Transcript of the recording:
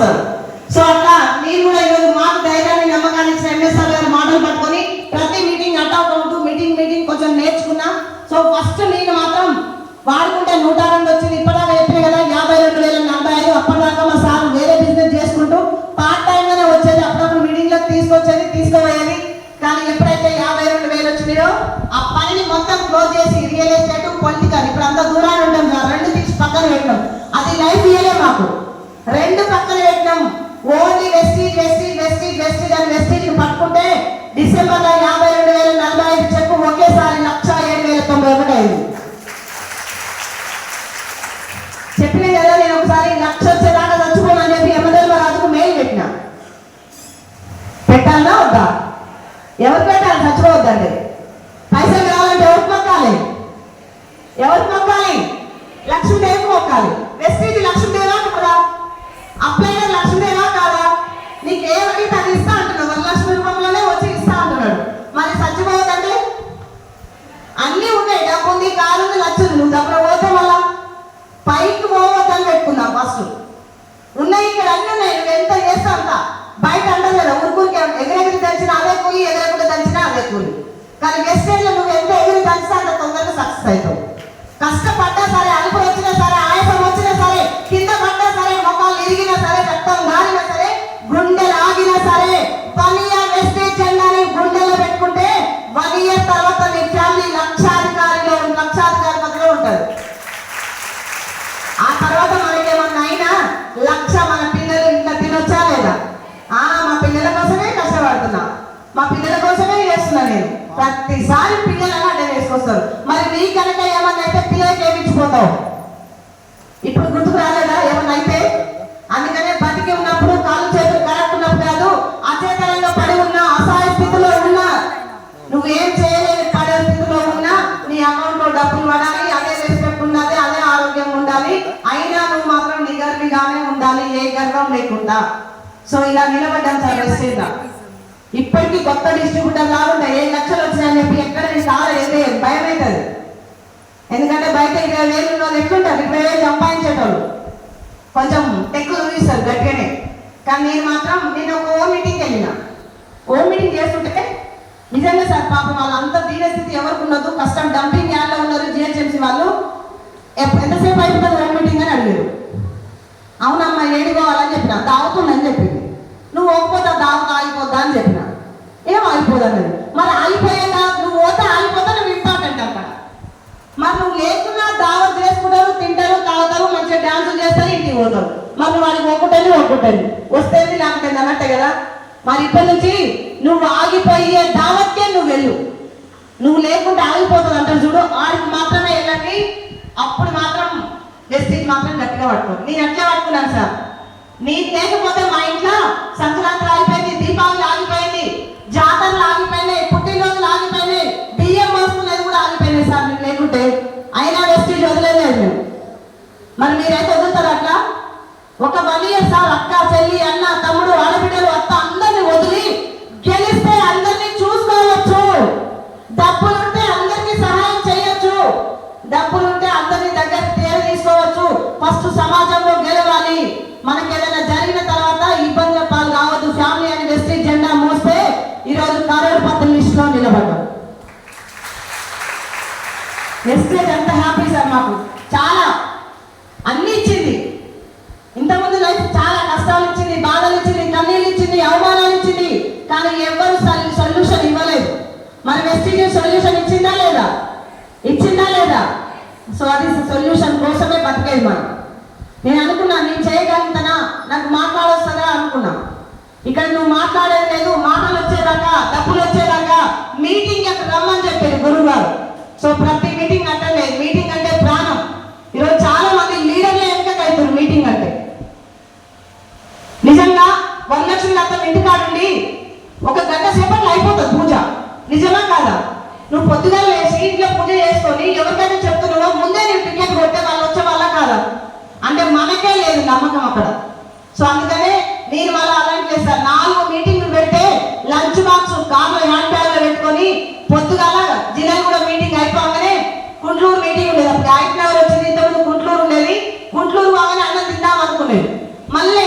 వస్తారు. సో అట్లా నేను కూడా ఈరోజు మాకు ధైర్యాన్ని నమ్మకాన్ని ఇచ్చిన ఎంఎస్ఆర్ గారు మాటలు పట్టుకొని ప్రతి మీటింగ్ అటాక్ అవుతూ మీటింగ్ మీటింగ్ కొంచెం నేర్చుకున్నా. సో ఫస్ట్ నేను మాత్రం వాడుకుంటే నూట రెండు వచ్చింది ఇప్పటిదాకా చెప్పిన కదా యాభై రెండు వేల నలభై ఐదు అప్పటిదాకా మా సార్ వేరే బిజినెస్ చేసుకుంటూ పార్ట్ టైం గానే వచ్చేది. అప్పుడప్పుడు మీటింగ్లకు తీసుకొచ్చేది తీసుకుపోయేది. కానీ ఎప్పుడైతే యాభై రెండు వేలు వచ్చినాయో ఆ పనిని మొత్తం క్లోజ్ చేసి రియల్ ఎస్టేట్ పొలిటికల్ ఇప్పుడు అంత దూరాన్ని ఉంటాం సార్. రెండు తీసి పక్కన పెట్టడం అది లైఫ్ ఇయ్యలే మాకు. డిసెంబర్లో యాభై రెండు వేల నలభై ఐదు చెక్కు ఒకేసారి లక్ష ఏడు వేల తొంభై ఒకటి అయింది. చెప్పిన కదా నేను ఒకసారి లక్ష వచ్చేదాకా చచ్చిపోమని చెప్పి యమధర్మరాజుకు మెయిల్ పెట్టిన. పెట్టాలా వద్దా? ఎవరు పెట్టాలి? చచ్చిపోవద్దండి. పైసలు కావాలంటే ఎవరికి మొక్కాలి? ఎవరికి మొక్కాలి? లక్ష్మీదేవికి మొక్కాలి. కానీ వెస్టేజ్లో నువ్వు ఎంత ఎగిరి కలిసి అంత తొందరగా సక్సెస్ అవుతావు. కష్టపడ్డా సరే అలుపులు వచ్చినా సరే ఆయాసం వచ్చినా సరే కింద పడ్డా సరే మొక్కలు ఇరిగినా సరే రక్తం మారినా సరే గుండెలు ఆగినా సరే పని వెస్టేజ్ జెండాని గుండెలో పెట్టుకుంటే వన్ ఇయర్ తర్వాత నీ ఫ్యామిలీ లక్షాధికారిలో లక్షాధికారి పదవిలో ఉంటుంది ఆ తర్వాత మనకేమన్నా అయినా లక్ష మన పిల్లలు ఇంట్లో తినొచ్చా లేదా? ఆ మా పిల్లల కోసమే కష్టపడుతున్నా. మా పిల్లల కోసమే చేస్తున్నా నేను. ప్రతిసారి పిల్లలను అడ్డ వేసుకొస్తారు. మరి నీ కనుక ఏమన్నా అయితే పిల్లలకి ఏమిచ్చిపోతావు ఇప్పుడు గుర్తుకు రాలేదా? ఏమన్నా అయితే? అందుకనే బతికి ఉన్నప్పుడు కాళ్ళు చేతులు కరెక్ట్ ఉన్నప్పుడు కాదు అచేతనంగా పడి ఉన్నా అసహాయ స్థితిలో ఉన్నా. నువ్వేం చేయలేని పడే స్థితిలో ఉన్నా నీ అకౌంట్లో డబ్బులు పడాలి అదే రెస్పెక్ట్ ఉండాలి అదే ఆరోగ్యం ఉండాలి. అయినా నువ్వు మాత్రం నిగర్విగానే ఉండాలి ఏ గర్వం లేకుండా. సో ఇలా నిలబడ్డాం సార్ ఇప్పటికీ కొత్త డిస్ట్రిబ్యూటర్ కాకుండా ఏడు లక్షలు వచ్చినాయని చెప్పి ఎక్కడ నేను చాలా ఏదే భయం అవుతుంది ఎందుకంటే బయట ఇరవై వేలు ఉన్న వాళ్ళు ఎట్లుంటారు? ఇరవై వేలు సంపాదించేటోళ్ళు. కొంచెం టెక్కు చూపిస్తారు గట్టిగానే. కానీ నేను మాత్రం నేను ఒక ఓ మీటింగ్కి వెళ్ళిన. ఓ మీటింగ్ చేస్తుంటే నిజంగా సార్ పాపం వాళ్ళంతా అంత స్థితి ఎవరికి ఉండదు. కష్టం డంపింగ్ యాడ్లో ఉన్నారు జిహెచ్ఎంసీ వాళ్ళు. ఎంతసేపు అయిపోతుంది ఓ మీటింగ్ అని అడిగారు. అవునమ్మా ఏడుకోవాలని చెప్పిన. తాగుతుందని చెప్పింది. నువ్వు ఓకపోతే దావత తాగిపోద్దా అని చెప్పిన. ఏం ఆగిపోదన్నది మరి ఆగిపోయాక నువ్వు పోతే ఆగిపోతే నువ్వు ఇంపార్టెంట్ అక్కడ మరి నువ్వు లేకున్నా దావత్ చేసుకుంటారు తింటారు తాగుతారు మంచిగా డాన్సులు చేస్తారు ఇంటికి పోతారు. మరి నువ్వు వాడికి ఒక్కటని ఒక్కటని వస్తేంది లేకపోతే అన్నట్టే కదా. మరి ఇప్పటి నుంచి నువ్వు ఆగిపోయే దావత్కే నువ్వు వెళ్ళు. నువ్వు లేకుంటే ఆగిపోతుంది అంటారు చూడు. ఆడికి మాత్రమే వెళ్ళండి. అప్పుడు మాత్రం వెస్టీజ్ మాత్రం గట్టిగా పట్టుకో నేను ఎట్లా పట్టుకున్నాను సార్? నీకు లేకపోతే మరి మీరైతే వదులుతారు అట్లా ఒక వన్ ఇయర్ సార్ అక్క చెల్లి అన్న తమ్ముడు ఆడబిడ్డలు అత్త అందరిని వదిలి గెలిస్తే అందరినీ చూసుకోవచ్చు. డబ్బులుంటే అందరికీ సహాయం చేయొచ్చు. డబ్బులుంటే అందరినీ దగ్గర తేర తీసుకోవచ్చు. ఫస్ట్ సమాజంలో గెలవాలి. మనకి ఏదైనా జరిగిన తర్వాత ఇబ్బందుల పాలు కావద్దు. ఫ్యామిలీ అని వెస్టీజ్ జెండా మోస్తే ఈరోజు కరోడ్పతి లిస్ట్లో నిలబడ్డాం. ఎస్టేట్ ఎంత హ్యాపీ సార్ మాకు. మరి వెస్టిజ్ సొల్యూషన్ ఇచ్చిందా లేదా? ఇచ్చిందా లేదా? సో అది సొల్యూషన్ కోసమే బతికేది మనం. నేను అనుకున్నా నేను చేయగలుగుతానా? నాకు మాట్లాడొస్తుందా అనుకున్నా. ఇక్కడ నువ్వు మాట్లాడేది లేదు మాటలు వచ్చేదాకా డబ్బులు వచ్చేదాకా మీటింగ్ అక్కడ రమ్మని చెప్పారు గురువు గారు సో ప్రతి మీటింగ్ అంటే మీటింగ్ అంటే ప్రాణం ఈరోజు చాలా మంది లీడర్లే వెనకకైతారు మీటింగ్ అంటే నిజంగా వరలక్ష్మి అతను ఇంటికాడుండి ఒక గంట సేపట్లో అయిపోతుంది పూజ నిజమా కాదా నువ్వు పొద్దుగా లేచి ఇంట్లో పూజ చేసుకొని ఎవరికైనా చెప్తున్నావో ముందే నేను టికెట్ కొడితే వాళ్ళు వచ్చే వాళ్ళ కాదా. అంటే మనకే లేదు నమ్మకం అక్కడ. సో అందుకనే నేను మళ్ళీ అలాంటి చేస్తాను నాలుగు మీటింగ్లు పెడితే లంచ్ బాక్స్ కార్లో హ్యాండ్ బ్యాగ్లో పెట్టుకొని పొద్దుగాల జిల్లాలు కూడా మీటింగ్ అయిపోగానే గుంటూరు మీటింగ్ ఉండేది. అప్పుడు గాయత్రి వచ్చింది ఇంతకుముందు గుంటూరు ఉండేది. గుంటూరు బాగానే అన్నం తిందాం అనుకునేది. మళ్ళీ